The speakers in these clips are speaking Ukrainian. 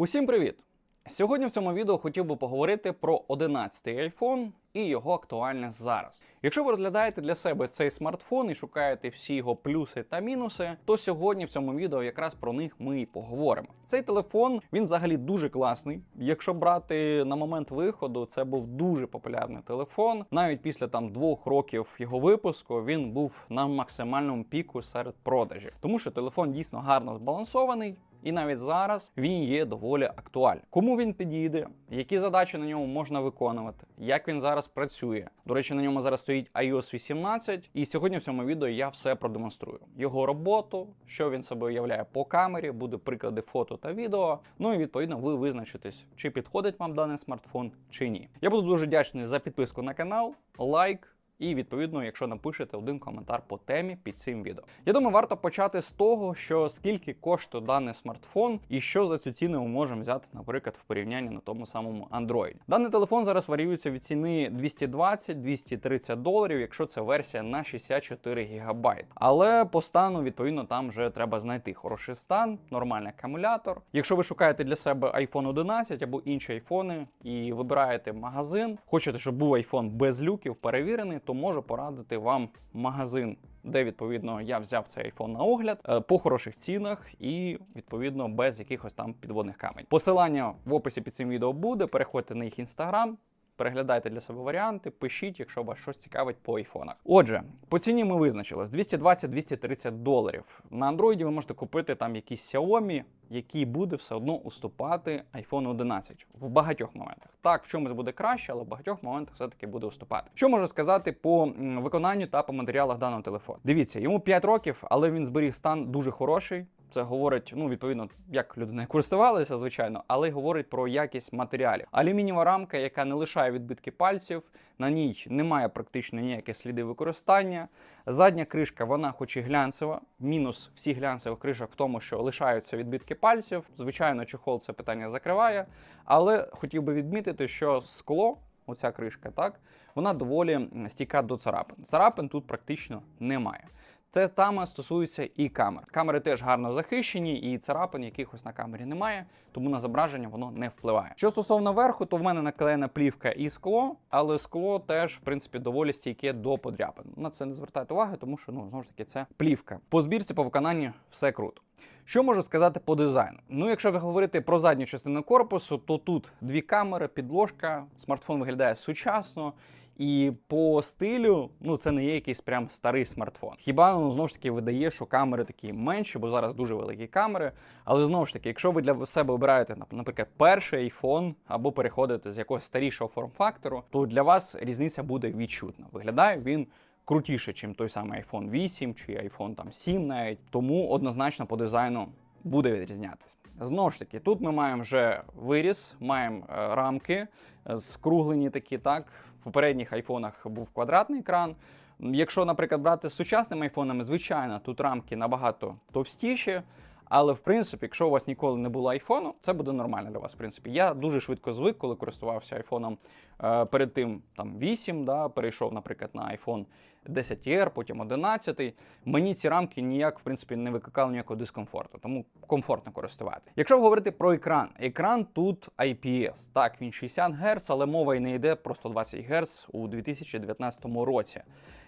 Усім привіт! Сьогодні в цьому відео хотів би поговорити про 11-й iPhone і його актуальність зараз. Якщо ви розглядаєте для себе цей смартфон і шукаєте всі його плюси та мінуси, то сьогодні в цьому відео якраз про них ми і поговоримо. Цей телефон він взагалі дуже класний. Якщо брати на момент виходу, це був дуже популярний телефон. Навіть після там двох років його випуску він був на максимальному піку серед продажів, тому що телефон дійсно гарно збалансований. І навіть зараз він є доволі актуальним. Кому він підійде, які задачі на ньому можна виконувати, як він зараз працює. До речі, на ньому зараз стоїть iOS 18, і сьогодні в цьому відео я все продемонструю. Його роботу, що він себе уявляє по камері, буде приклади фото та відео. Ну і відповідно ви визначитесь, чи підходить вам даний смартфон, чи ні. Я буду дуже вдячний за підписку на канал, лайк. І відповідно, якщо напишете один коментар по темі під цим відео. Я думаю, варто почати з того, що скільки коштує даний смартфон, і що за цю ціну ми можемо взяти, наприклад, в порівнянні на тому самому Android. Даний телефон зараз варіюється від ціни 220-230 доларів, якщо це версія на 64 гігабайт. Але по стану, відповідно, там вже треба знайти хороший стан, нормальний акумулятор. Якщо ви шукаєте для себе iPhone 11 або інші айфони і вибираєте магазин, хочете, щоб був iPhone без люків, перевірений то можу порадити вам магазин, де відповідно я взяв цей iPhone на огляд е, по хороших цінах і відповідно без якихось там підводних камень. Посилання в описі під цим відео буде. Переходьте на їх інстаграм. Переглядайте для себе варіанти, пишіть, якщо вас щось цікавить по айфонах. Отже, по ціні ми визначились 220-230 доларів. На Android ви можете купити там якісь Xiaomi, який буде все одно уступати iPhone 11 в багатьох моментах. Так, в чомусь буде краще, але в багатьох моментах все-таки буде уступати. Що можу сказати по виконанню та по матеріалах даного телефону? Дивіться, йому 5 років, але він зберіг стан дуже хороший. Це говорить, ну відповідно, як людина користувалася, звичайно, але говорить про якість матеріалів. Алюмінієва рамка, яка не лишає відбитки пальців, на ній немає практично ніяких слідів використання. Задня кришка, вона, хоч і глянцева, мінус всіх глянцевих кришок в тому, що лишаються відбитки пальців. Звичайно, чохол це питання закриває. Але хотів би відмітити, що скло, оця кришка, так, вона доволі стійка до царапин. Царапин тут практично немає. Це тема стосується і камер. Камери теж гарно захищені, і царапин якихось на камері немає, тому на зображення воно не впливає. Що стосовно верху, то в мене наклеєна плівка і скло, але скло теж, в принципі, доволі стійке до подряпин. На це не звертайте уваги, тому що ну знову ж таки це плівка. По збірці, по виконанні все круто. Що можу сказати по дизайну? Ну, якщо ви говорите про задню частину корпусу, то тут дві камери, підложка, смартфон виглядає сучасно. І по стилю, ну це не є якийсь прям старий смартфон. Хіба ну знову ж таки видає, що камери такі менші, бо зараз дуже великі камери. Але знову ж таки, якщо ви для себе обираєте, наприклад, перший iPhone або переходите з якогось старішого форм-фактору, то для вас різниця буде відчутна. Виглядає він. Крутіше, ніж той самий iPhone 8 чи iPhone там 7 навіть, тому однозначно по дизайну буде відрізнятися. Знову ж таки, тут ми маємо вже виріс, маємо е, рамки е, скруглені такі, так. Попередніх айфонах був квадратний екран. Якщо, наприклад, брати з сучасними айфонами, звичайно, тут рамки набагато товстіші. Але в принципі, якщо у вас ніколи не було айфону, це буде нормально для вас. В принципі, я дуже швидко звик, коли користувався айфоном е, перед тим там 8, да, перейшов, наприклад, на iPhone 10R, потім 11. Мені ці рамки ніяк в принципі не викликали ніякого дискомфорту, тому комфортно користувати. Якщо говорити про екран, екран тут IPS. Так, він 60 Гц, але мова і не йде про 120 Гц у 2019 році.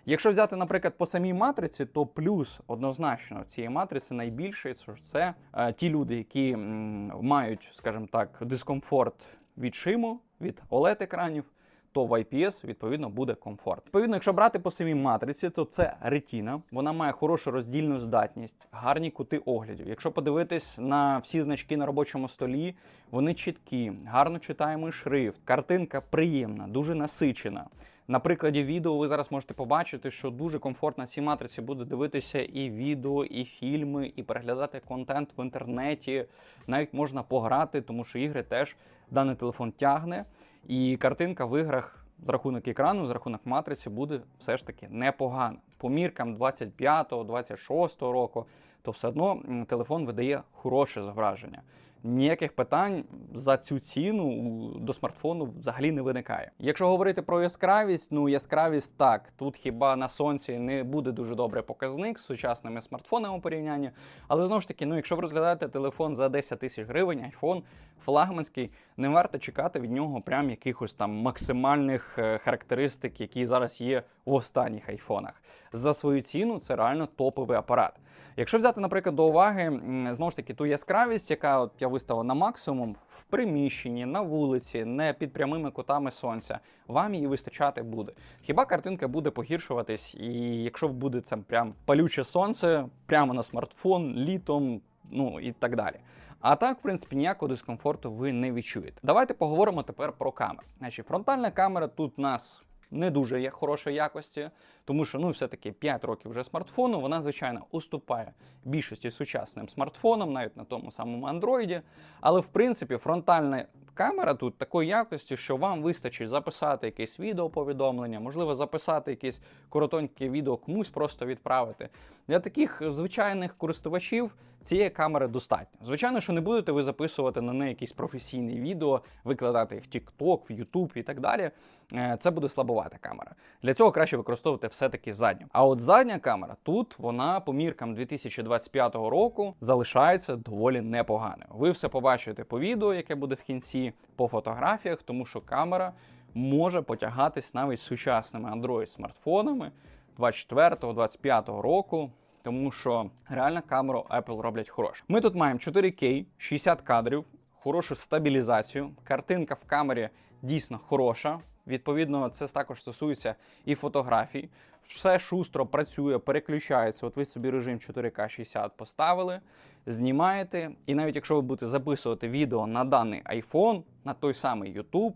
Якщо взяти, наприклад, по самій матриці, то плюс однозначно цієї матриці найбільший це е, ті люди, які м, мають, скажімо так, дискомфорт від шиму, від oled екранів то в IPS відповідно буде комфорт. Відповідно, якщо брати по самій матриці, то це ретіна. Вона має хорошу роздільну здатність, гарні кути оглядів. Якщо подивитись на всі значки на робочому столі, вони чіткі, гарно читаємо шрифт, картинка приємна, дуже насичена. На прикладі відео ви зараз можете побачити, що дуже комфортно цій матриці буде дивитися і відео, і фільми, і переглядати контент в інтернеті. Навіть можна пограти, тому що ігри теж даний телефон тягне. І картинка в іграх з рахунок екрану, з рахунок матриці буде все ж таки непогана. По міркам 25-26 року, то все одно телефон видає хороше зображення. ніяких питань за цю ціну до смартфону взагалі не виникає. Якщо говорити про яскравість, ну яскравість так, тут хіба на сонці не буде дуже добрий показник з сучасними смартфонами у порівнянні. Але знову ж таки, ну якщо ви розглядаєте телефон за 10 тисяч гривень, iPhone флагманський, не варто чекати від нього прям якихось там максимальних е, характеристик, які зараз є в останніх айфонах. За свою ціну це реально топовий апарат. Якщо взяти, наприклад, до уваги знову ж таки ту яскравість, яка от я виставив на максимум в приміщенні, на вулиці, не під прямими кутами сонця, вам її вистачати буде. Хіба картинка буде погіршуватись, і якщо буде це прям палюче сонце, прямо на смартфон, літом, ну і так далі. А так, в принципі, ніякого дискомфорту ви не відчуєте. Давайте поговоримо тепер про камеру. Значить, фронтальна камера тут у нас не дуже є хорошої якості, тому що ну, все-таки 5 років вже смартфону, вона, звичайно, уступає більшості сучасним смартфонам, навіть на тому самому Android. Але в принципі фронтальна камера тут такої якості, що вам вистачить записати якесь відеоповідомлення, можливо, записати якесь коротоньке відео комусь просто відправити. Для таких звичайних користувачів цієї камери достатньо. Звичайно, що не будете ви записувати на неї якісь професійні відео, викладати їх в TikTok, в YouTube і так далі. Е, Це буде слабовата камера. Для цього краще використовувати все-таки задню. А от задня камера тут вона по міркам 2025 року залишається доволі непоганою. Ви все побачите по відео, яке буде в кінці, по фотографіях, тому що камера може потягатись навіть з сучасними Android смартфонами 24-25 року. Тому що реально камеру Apple роблять хорошу. Ми тут маємо 4К, 60 кадрів, хорошу стабілізацію. Картинка в камері дійсно хороша. Відповідно, це також стосується і фотографій. Все шустро працює, переключається. От ви собі режим 4К 60 поставили, знімаєте. І навіть якщо ви будете записувати відео на даний iPhone, на той самий YouTube,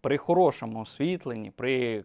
при хорошому освітленні, при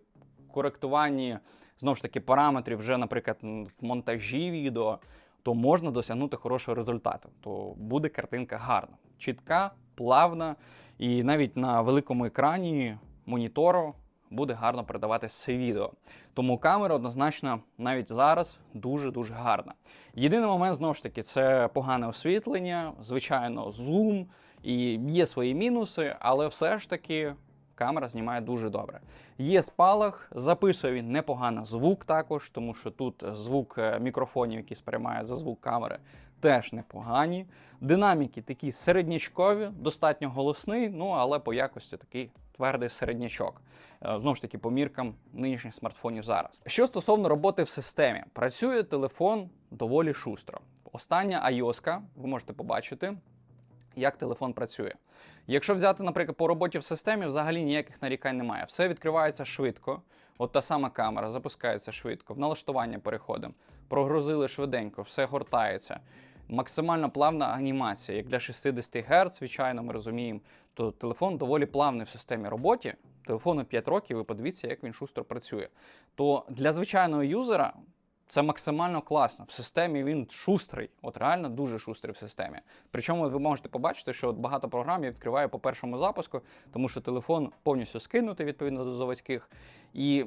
коректуванні знову ж таки параметрів вже, наприклад, в монтажі відео, то можна досягнути хорошого результату. То буде картинка гарна, чітка, плавна, і навіть на великому екрані монітору буде гарно передаватися це відео. Тому камера однозначно навіть зараз дуже-дуже гарна. Єдиний момент, знову ж таки, це погане освітлення, звичайно, зум, і є свої мінуси, але все ж таки камера знімає дуже добре. Є спалах, записує він непогано звук також, тому що тут звук е, мікрофонів, які сприймає за звук камери, теж непогані. Динаміки такі середнячкові, достатньо голосний, ну але по якості такий твердий середнячок. Е, Знову ж таки, по міркам нинішніх смартфонів зараз. Що стосовно роботи в системі, працює телефон доволі шустро. Остання iOS, ви можете побачити, як телефон працює. Якщо взяти, наприклад, по роботі в системі, взагалі ніяких нарікань немає. Все відкривається швидко. От та сама камера запускається швидко, в налаштування переходимо. Прогрузили швиденько, все гортається. Максимально плавна анімація. Як для 60 Гц, звичайно, ми розуміємо, то телефон доволі плавний в системі роботі. Телефону 5 років, і подивіться, як він шустро працює. То для звичайного юзера це максимально класно. В системі він шустрий, от реально дуже шустрий в системі. Причому ви можете побачити, що багато програм я відкриваю по першому запуску, тому що телефон повністю скинутий відповідно до заводських, і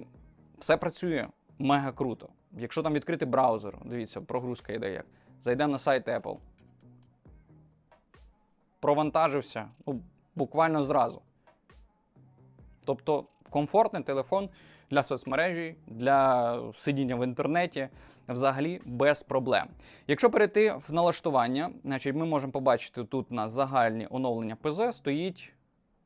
все працює мега круто. Якщо там відкрити браузер, дивіться, прогрузка йде як. Зайдемо на сайт Apple. Провантажився ну, буквально зразу. Тобто комфортний телефон для соцмережі, для сидіння в інтернеті взагалі без проблем. Якщо перейти в налаштування, значить ми можемо побачити тут на загальні оновлення ПЗ стоїть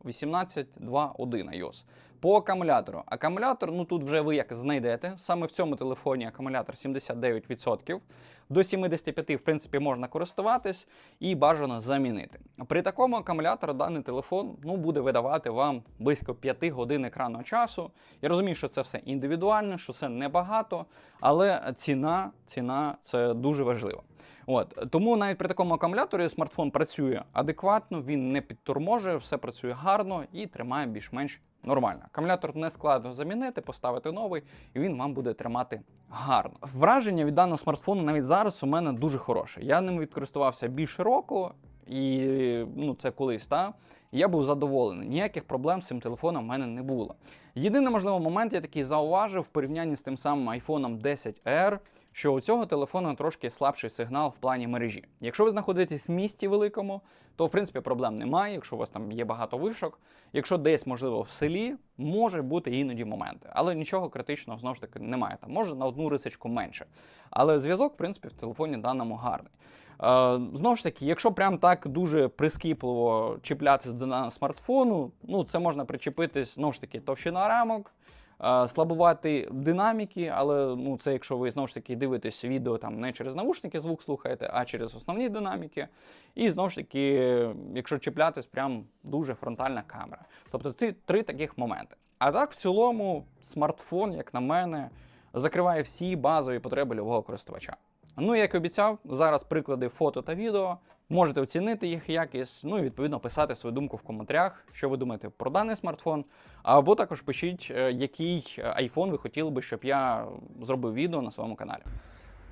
18.2.1 iOS. По акумулятору. Акумулятор, ну тут вже ви як знайдете. Саме в цьому телефоні акумулятор 79%. До 75% в принципі, можна користуватись і бажано замінити. При такому акумуляторі даний телефон ну, буде видавати вам близько 5 годин екранного часу. Я розумію, що це все індивідуально, що це небагато, але ціна, ціна це дуже важливо. От тому навіть при такому акумуляторі смартфон працює адекватно, він не підторможує, все працює гарно і тримає більш-менш нормально. Акумулятор не складно замінити, поставити новий, і він вам буде тримати гарно. Враження від даного смартфону навіть зараз у мене дуже хороше. Я ним відкористувався більше року, і ну це колись та. Я був задоволений. Ніяких проблем з цим телефоном в мене не було. Єдиний можливо момент, я такий зауважив в порівнянні з тим самим iPhone 10R, що у цього телефону трошки слабший сигнал в плані мережі. Якщо ви знаходитесь в місті великому, то в принципі проблем немає, якщо у вас там є багато вишок. Якщо десь, можливо, в селі, може бути іноді моменти, але нічого критичного знову ж таки немає. Там може на одну рисочку менше. Але зв'язок, в принципі, в телефоні даному гарний. Е, знову ж таки, якщо прям так дуже прискіпливо чіплятися до смартфону, ну це можна причепитись знову ж таки товщина рамок. Е, Слабувати динаміки, але ну це якщо ви знову ж таки дивитесь відео там не через наушники звук слухаєте, а через основні динаміки. І знову ж таки, якщо чіплятись, прям дуже фронтальна камера. Тобто ці три таких моменти. А так, в цілому, смартфон, як на мене, закриває всі базові потреби любого користувача. Ну, як і обіцяв, зараз приклади фото та відео. Можете оцінити їх якість, ну і відповідно писати свою думку в коментарях, що ви думаєте про даний смартфон. Або також пишіть, е, який iPhone ви хотіли би, щоб я зробив відео на своєму каналі.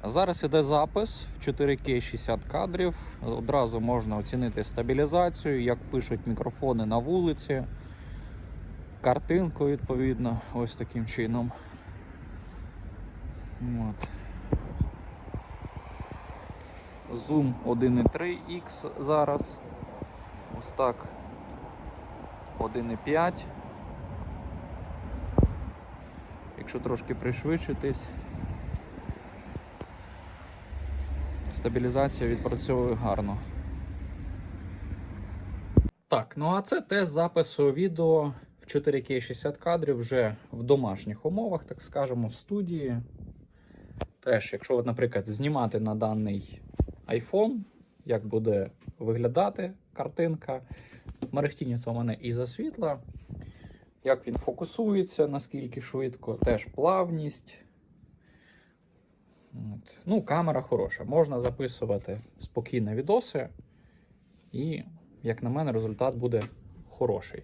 Зараз іде запис 4К 60 кадрів. Одразу можна оцінити стабілізацію, як пишуть мікрофони на вулиці, картинку, відповідно, ось таким чином. От. Зум 1.3X зараз. Ось так. 1.5. Якщо трошки пришвидшитись. Стабілізація відпрацьовує гарно. Так, ну а це тест запису відео в 4К 60 кадрів вже в домашніх умовах, так скажемо, в студії. Теж, якщо, наприклад, знімати на даний iPhone, як буде виглядати картинка, мерехтіння у мене і за світла, як він фокусується, наскільки швидко, теж плавність. От. Ну, камера хороша. Можна записувати спокійно відоси, і, як на мене, результат буде хороший.